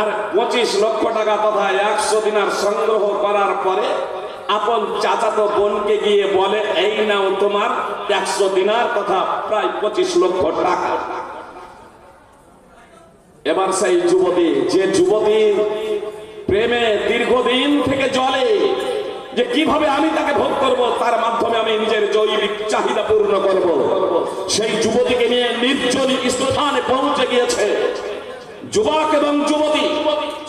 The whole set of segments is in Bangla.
আর পঁচিশ লক্ষ টাকা তথা একশো দিনার সংগ্রহ করার পরে আপন চাচাতো বোনকে গিয়ে বলে, এই নাও তোমার একশো দিনার তথা প্রায় পঁচিশ লক্ষ টাকা। এবার সেই যুবতী, যে যুবতী প্রেমে দীর্ঘদিন থেকে জলে, যে কীভাবে আমি তাকে ভোগ করব, তার মাধ্যমে আমি নিজের জৈবিক চাহিদা পূর্ণ করব। সেই যুবতীকে নিয়ে নির্জন স্থানে পৌঁছে গিয়েছে। যুবক এবং যুবতী,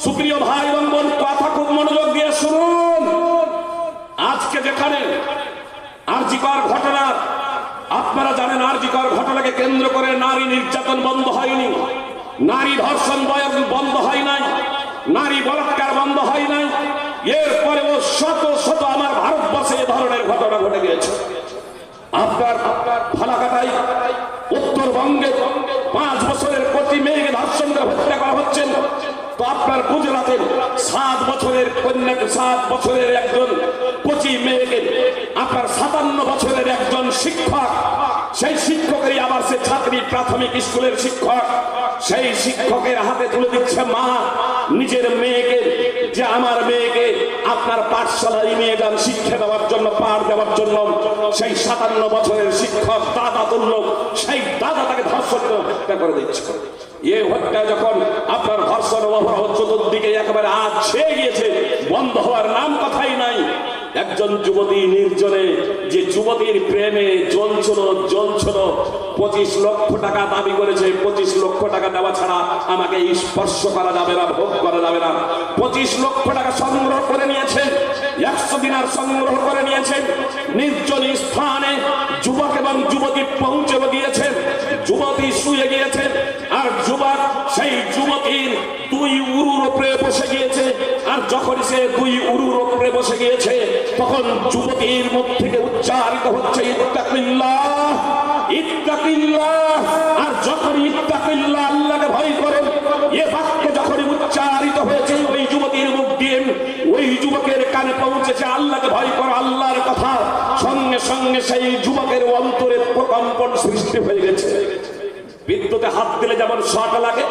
সুপ্রিয় ভাই এবং বোন, কথা খুব মনোযোগ দিয়ে শুনুন। আজকে যেখানে আরজিকর ঘটনা, আপনারা জানেন আরজিকর ঘটনাকে কেন্দ্র করে নারী নির্যাতন বন্ধ হয়নি। নারী ধর্ষণ বন্ধ হয় নাই, নারী বলাৎকার বন্ধ হয় নাই। এরপরেও শত শত আমার ভারতবর্ষে এ ধরনের ঘটনা ঘটে গিয়েছে। আপনার ফালাকাটাই উত্তরবঙ্গে পাঁচ বছরের প্রতি মেয়েকে ধর্ষণ করে হত্যা করা হচ্ছে। তো আপনার গুজরাটে সাত বছরের কন্যাকে সাত বছরের একজন কচি মেয়েকে, আপনার সাতান্ন বছরের একজন শিক্ষক, সেই শিক্ষকেরই আবার সে ছাত্রী প্রাথমিক স্কুলের শিক্ষক। সেই শিক্ষকের হাতে তুলে দিচ্ছে মা, নিজের মেয়েকে, যে আমার আপনার পাঠশালায় মেয়ে যান শিক্ষা দেওয়ার জন্য, পাঠ দেওয়ার জন্য, সেই সাতান্ন বছরের শিক্ষক দাদা তুলল সেই দাদা তাকে ধর্ষণ করে দিচ্ছে এ হত্যা যখন আপনার ধর্ষণ অপরাধ চতুর্দিকে একেবারে আজ ছেয়ে গিয়েছে, বন্ধ হওয়ার নাম কথাই নাই। একজন যুবতী নির্জনে যে যুবতীর প্রেমে জলছল জলছল পঁচিশ লক্ষ টাকা দাবি করেছে, পঁচিশ লক্ষ টাকা দেওয়া ছাড়া আমাকে স্পর্শ করা যাবে না, ভোগ করা যাবে না। পঁচিশ লক্ষ টাকা সংগ্রহ করে নিয়েছেন একশো দিনার সংগ্রহ করে নিয়েছেন নির্জন স্থানে আর যখন সে দুই উরুর উপরে বসে গিয়েছে, তখন যুবতীর মুখ থেকে উচ্চারিত হচ্ছে আর যখন ইত্তাকিল্লাহ আল্লাহকে ভয় করেন এ বাক্য যখন উচ্চারিত হয়েছে, ওই যুবতীর মুখ দিয়ে, ওই যুবকের কানে পৌঁছেছে, আল্লাহকে ভয় করো আল্লাহর কথা। সঙ্গে সঙ্গে সেই যুবকের অন্তরে প্রকম্পন সৃষ্টি হয়ে গেছে। বিদ্যুতে হাত দিলে যেমন শট লাগে,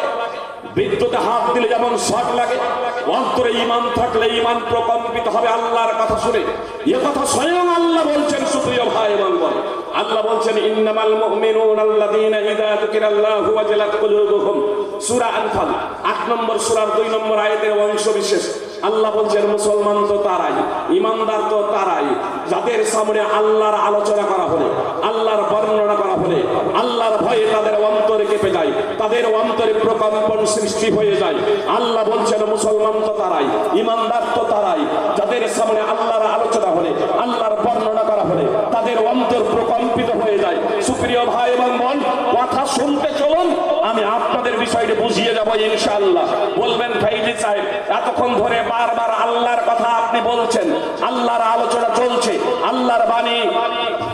বিদ্যুতে হাত দিলে যেমন শট লাগে অন্তরে ইমান থাকলে ইমান প্রকম্পিত হবে আল্লাহর কথা শুনে। এ কথা স্বয়ং আল্লাহ বলছেন, সুপ্রিয় ভাই এবং বোন আল্লাহ বলছেন, ইন্নামাল মুমিনুন আল্লাযীনা ইযা যুকিরাল্লাহু ওয়াজিলাত কুলুবুহুম। সূরা আনফাল 8 নম্বর সূরার 2 নম্বর আয়াতের অংশ বিশেষ। আল্লাহ বলছেন, মুসলমান তো তারাই ইমানদার তো তারাই, যাদের সামনে আল্লাহর আলোচনা করা হলে, আল্লাহর বর্ণনা করা হলে, আল্লাহর ভয়ে তাদের যায়, তাদের অন্তরে প্রকম্পন সৃষ্টি হয়ে যায়। আল্লাহ বলছেন, মুসলমান তো তারাই, ইমানদার তো তারাই। যাদের সামনে আল্লাহর আলোচনা হলে, আল্লাহর বর্ণনা করা হলে, তাদের অন্তর প্রকম্পিত হয়ে যায়। সুপ্রিয় ভাই এবং বোন, কথা শুনতে চলুন, আমি আপনাদের বিষয়টি বুঝিয়ে যাব ইনশাআল্লাহ। বলবেন ভাইজি সাহেব, এতক্ষণ ধরে বারবার আল্লাহর কথা আপনি বলছেন। আল্লাহর আলোচনা চলছে। আল্লাহর বাণী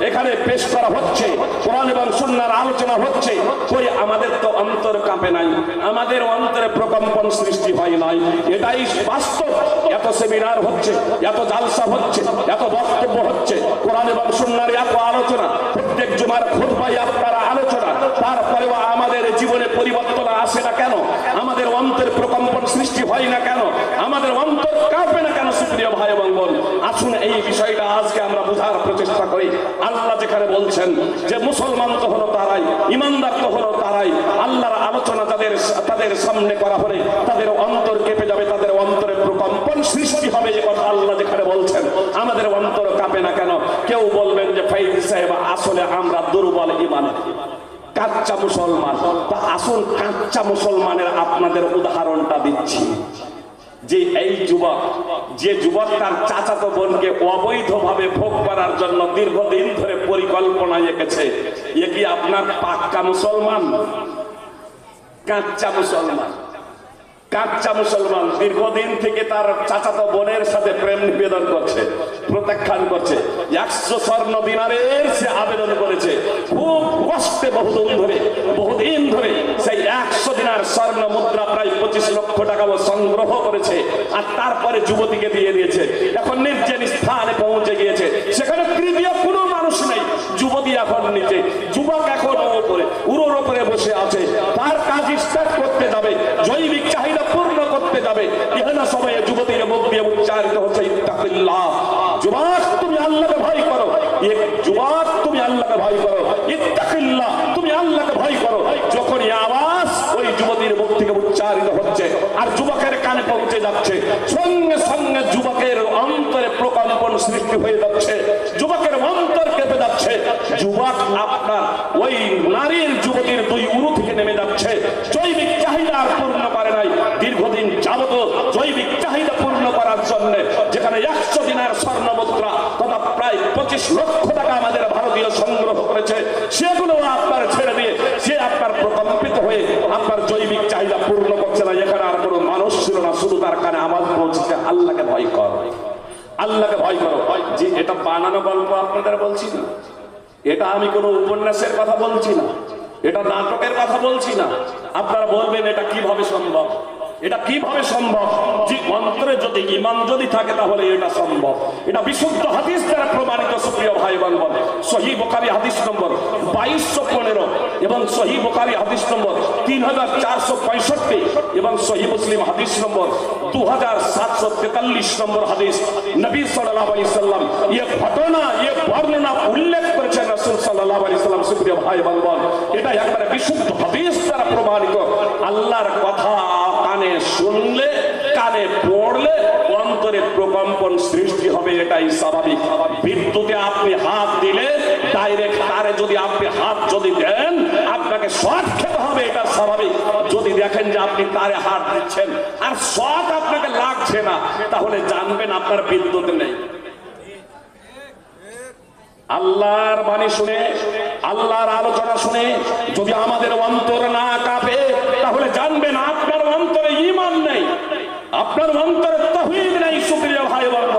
এখানে পেশ করা হচ্ছে, কোরআন এবং সুন্নাহর আলোচনা হচ্ছে, কই আমাদের তো অন্তর কাঁপে নাই, আমাদের অন্তরে প্রকম্পন সৃষ্টি হয় নাই। এটাই বাস্তব। এত সেমিনার হচ্ছে, এত জালসা হচ্ছে, এত বক্তব্য হচ্ছে, কোরআন এবং সুন্নাহর এত আলোচনা। প্রত্যেক জুমার খুতবাই আপনারা আলোচনা, তারপরেও আমাদের জীবনে পরিবর্তন আসে না কেন? আমাদের অন্তরে প্রকম্পন সৃষ্টি হয় না কেন? আমাদের অন্তর কাঁপে না কেন, সুপ্রিয় ভাই এবং বোন? আসুন এই বোঝার প্রচেষ্টা আল্লাহ যেখানে বলছেন যে মুসলমান তো হলো তারাই, ইমানদার তো হলো তারাই, আল্লাহর আলোচনা তাদের তাদের সামনে করা হলে তাদের অন্তর কেঁপে যাবে, তাদের অন্তরে প্রকম্পন সৃষ্টি হবে যে কথা আল্লাহ যেখানে বলছেন। আমাদের অন্তর কাঁপে না কেন? কেউ বলবেন যে ফাইজি সাহেব, আসলে আমরা দুর্বল ইমান কাচ্চা মুসলমান। তা আসল কাচ্চা মুসলমানের আপনাদের উদাহরণটা দিচ্ছি। যে এই যুবক, যে যুবক তার চাচাতো বোনকে অবৈধভাবে ভোগ করার জন্য দীর্ঘদিন ধরে পরিকল্পনা এঁকেছে। এ কি আপনার পাক্কা মুসলমান? কাঁচা মুসলমান। কাচ্চা মুসলমান। দীর্ঘদিন থেকে তার চাচাতো বোনের সাথে প্রেম নিবেদন করছে, প্রত্যাখ্যান করছে। একশো স্বর্ণ দিনারের সে আবেদন করেছে। খুব কষ্টে বহুদিন ধরে বহুদিন ধরে সেই একশো দিনার স্বর্ণ মুদ্রা প্রায় পঁচিশ লক্ষ টাকা সংগ্রহ করেছে, আর তারপরে যুবতীকে দিয়ে দিয়েছে। এখন নির্জন স্থানে পৌঁছে গিয়েছে। সেখানে তৃতীয় কোনো মানুষ নেই। যুবতী এখন নিচে। যুবক এখন ওপরে উড়োর ওপরে বসে আছে। তার কাজ স্টার্ট করতে যাবে। জৈবিক চাহিদা পূর্ণ করতে যাবে। ইহানা সময়ে যুবতীর মুখ দিয়ে উচ্চারিত হচ্ছে, ইত্তাকিল্লাহ। যুবক, তুমি আল্লাহকে ভয় করো। যুবক, তুমি আল্লাহকে ভয় করো। ইত্তাকিল্লাহ, তুমি আল্লাহকে ভয় করো। যখন এই আওয়াজ ওই যুবতীর মুখ থেকে উচ্চারিত হচ্ছে আর যুবকের কানে পৌঁছে যাচ্ছে। সঙ্গে সঙ্গে যুবকের অন্তরে প্রকম্পন সৃষ্টি হয়ে যাচ্ছে। যুবকের অন্তর কেঁপে যাচ্ছে। যুবক আপনার ওই নারীর যুবতীর দুই উরু থেকে নেমে যাচ্ছে। জৈবিক চাহিদা আর পূর্ণ করে নাই। দীর্ঘদিন যাবত জৈবিক চাহিদা পূর্ণ করার জন্য যেখানে একশো দিনের স্বর্ণ মুদ্রা তথা প্রায় পঁচিশ লক্ষ টাকা আমাদের ভারতীয় সংগ্রহ করেছে সেগুলো আপনার ছেড়ে দিয়ে সে আপনার প্রকম্পিত হয়ে আপনার জৈবিক চাহিদা পূর্ণ করছে না এখানে আর কোনো মানুষ ছিল না শুধু তার কানে আওয়াজ পৌঁছেছে আল্লাহকে ভয় কর আল্লাহকে ভয় করো। যে এটা বানানো গল্প আপনাদের বলছি না। এটা আমি কোনো উপন্যাসের কথা বলছি না। এটা নাটকের কথা বলছি না। আপনারা বলবেন এটা কীভাবে সম্ভব? এটা কীভাবে সম্ভব? যে অন্তরে যদি ইমান যদি থাকে, তাহলে এটা সম্ভব। এটা বিশুদ্ধ হাদিস দ্বারা প্রমাণিত, সুপ্রিয় ভাই বন্ধন সহি বোকারি হাদিস নম্বর বাইশশো পনেরো এবং সহি বোকারি হাদিস নম্বর তিন হাজার চারশো পঁয়ষট্টি এবং সহি মুসলিম হাদিস নম্বর দু হাজার সাতশো তেতাল্লিশ নম্বর হাদিস। নবী সাল্লাম ইয়ে ঘটনা ইয়ে বর্ণনা উল্লেখ রসুল সাল্লাহ আলি সাল্লাম, সুপ্রিয় ভাই বন্ধন এটা একবারে বিশুদ্ধ হাদিস দ্বারা প্রমাণিত। আল্লাহর কথা কানে শুনলে, কানে পড়লে অন্তরে প্রকম্পন সৃষ্টি হবে, এটাই স্বাভাবিক। বিদ্যুতে আপনি হাত দিলে ডাইরেক্ট তারে যদি আপনি হাত যদি দেন, আপনাকে শর্ট খেতে হবে, এটা স্বাভাবিক। যদি দেখেন যে আপনি তারে হাত দিচ্ছেন, আর শর্ট আপনাকে লাগছে না, তাহলে জানবেন আপনার বিদ্যুৎ নেই। আল্লাহর বাণী শুনে, আল্লাহর আলোচনা শুনে যদি আমাদের অন্তর না কাঁপে, তাহলে জানবেন আপনার অন্তরে ইমান নেই, আপনার অন্তরে তহিদ নেই, সুপ্রিয় ভাই বন্ধন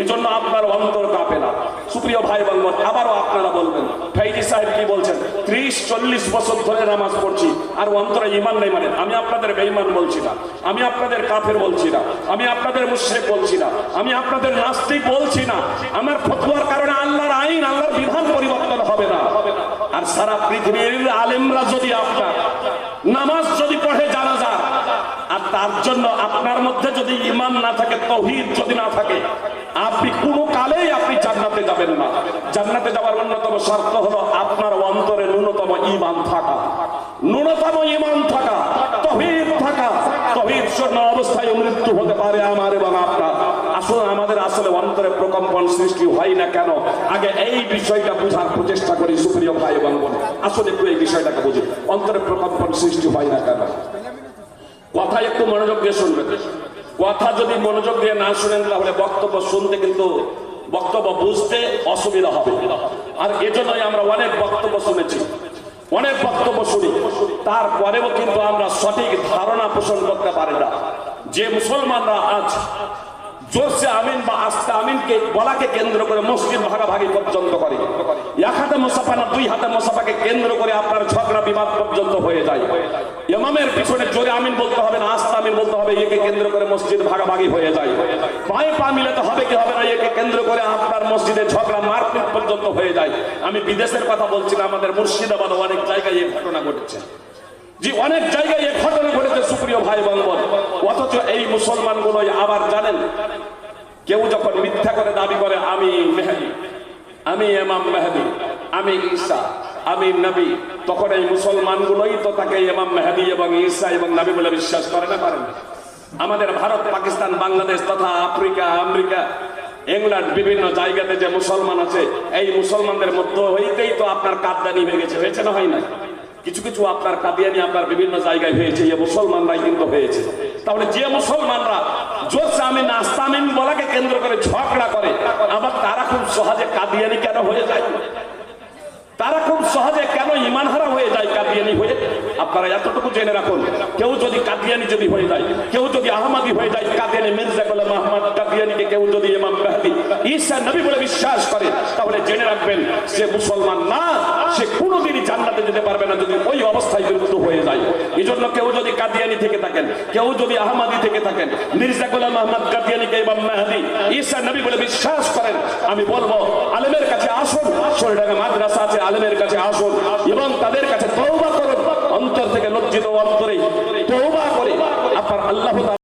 এই জন্য আপনার অন্তর কাঁপে না। সুপ্রিয় ভাই বন্ধন আবারও আপনারা বলবেন ফেইজি সাহেব কি বলছেন? ত্রিশ, চল্লিশ বছর ধরে নামাজ পড়ছি, আর অন্তরে ইমান নেই মানে আমি আপনাদের বেঈমান বলছি না, আমি আপনাদের কাফের বলছি না, আমি আপনাদের মুশ্রিক বলছি না, আমি আপনাদের নাস্তিক বলছি না। আমার ফতুয়ার কারণে আল্লাহর আইন, আল্লাহর বিধান পরিবর্তন হবে না। আর সারা পৃথিবীর আলেমরা যদি আপনার নামাজ যদি আর তার জন্য আপনার মধ্যে যদি ইমান না থাকে, তহিদ যদি না থাকে, আপনি কোনো কালেই আপনি জান্নাতে যাবেন না। জান্নাতে যাওয়ার অন্যতম শর্ত হলো আপনার অন্তরে ন্যূনতম ইমান থাকা। ন্যূনতম ইমান থাকা, তহিদ থাকা। তহিদ শূন্য অবস্থায় মৃত্যু হতে পারে আমার এবং আপনার। আসলে আমাদের আসলে অন্তরে প্রকম্পন সৃষ্টি হয় না কেন? আগে এই বিষয়টা বোঝার প্রচেষ্টা করি সুপ্রিয় ভাই এবং বোন। আসলে একটু এই বিষয়টাকে বুঝি। অন্তরে প্রকম্পন সৃষ্টি হয় না কেন? কথা একটু মনোযোগ দিয়ে শুনবেন। কথা যদি মনোযোগ দিয়ে না শুনেন, তাহলে বক্তব্য শুনতে কিন্তু বক্তব্য বুঝতে অসুবিধা হবে। আর এজন্যই আমরা অনেক বক্তব্য শুনেছি। অনেক বক্তব্য শুনি। তারপরেও কিন্তু আমরা সঠিক ধারণা পোষণ করতে পারি না। যে মুসলমানরা আজ জোরসে আমিন বা আস্তে আমিনকে বলাকে কেন্দ্র করে মসজিদ ভাগাভাগি পর্যন্ত করে। এক হাতে মোসাফা না, দুই হাতে মোসাফাকে কেন্দ্র করে আপনার ঝগড়া বিবাদ পর্যন্ত হয়ে যায়। ইমামের পিছনে জোরে আমিন বলতে হবে না, আস্তে আমিন বলতে হবে, একে কেন্দ্র করে মসজিদ ভাগাভাগি হয়ে যায়। পায়ে পা মিলাতে হবে কি হবে না, একে কেন্দ্র করে আপনার মসজিদে ঝগড়া মারপিট পর্যন্ত হয়ে যায়। আমি বিদেশের কথা বলছি না, আমাদের মুর্শিদাবাদ অনেক জায়গায় এই ঘটনা ঘটেছে। জি অনেক জায়গায় এই ঘটনা ঘটেছে, সুপ্রিয় ভাই বন্ধন অথচ এই মুসলমানগুলো আবার জানেন, কেউ যখন মিথ্যা করে দাবি করে, আমি মেহাদি, আমি এমাম মেহাদি, আমি ঈসা, আমি নবী, তখন এই মুসলমানগুলোই তো তাকে এমাম মেহাদি এবং ঈসা এবং নবী বলে বিশ্বাস করে না পারেন আমাদের ভারত, পাকিস্তান, বাংলাদেশ তথা আফ্রিকা, আমেরিকা, ইংল্যান্ড বিভিন্ন জায়গাতে যে মুসলমান আছে, এই মুসলমানদের মধ্যে হইতেই তো আপনার কাদ্দানি হয়ে গেছে হয়েছে না, হয় না কিছু কিছু আপনার কাদিয়ানি, আপনার বিভিন্ন জায়গায় হয়েছে, এই মুসলমানরাই কিন্তু হয়েছে। তাহলে যে মুসলমানরা জোরসে আমি নাস্তামিন বলাকে কেন্দ্র করে ঝগড়া করে, আবার তারা খুব সহজে কাদিয়ানি কেন হয়ে যায়? সহজে কেন ইমান হারা হয়ে যায় কাদিয়ানি হয়ে? আপনারা এতটুকু জেনে রাখুন, কেউ যদি কাদিয়ানি যদি হয়ে যায়, কেউ যদি আহমাদি হয়ে যায়, কাদিয়ানি মির্জা গোলাম আহমদ কাদিয়ানিকে কেউ যদি ইমাম মেহাদি, ঈসা নবী বলে বিশ্বাস করে, তাহলে জেনে রাখবেন সে মুসলমান না, সে কোনোদিনই জান্নাতে যেতে পারবে না যদি ওই অবস্থায় বিরুদ্ধ হয়ে যায়। এই জন্য কেউ যদি কাদিয়ানি থেকে থাকেন, কেউ যদি আহমাদি থেকে থাকেন, মির্জা গোলাম আহমদ কাদিয়ানিকে ইমাম মেহাদি, ঈসা নবী বলে বিশ্বাস করেন, আমি বলব, আলেমের কাছে আসুন শরীরটাকে মাদ্রাসা আছে, আলেমের কাছে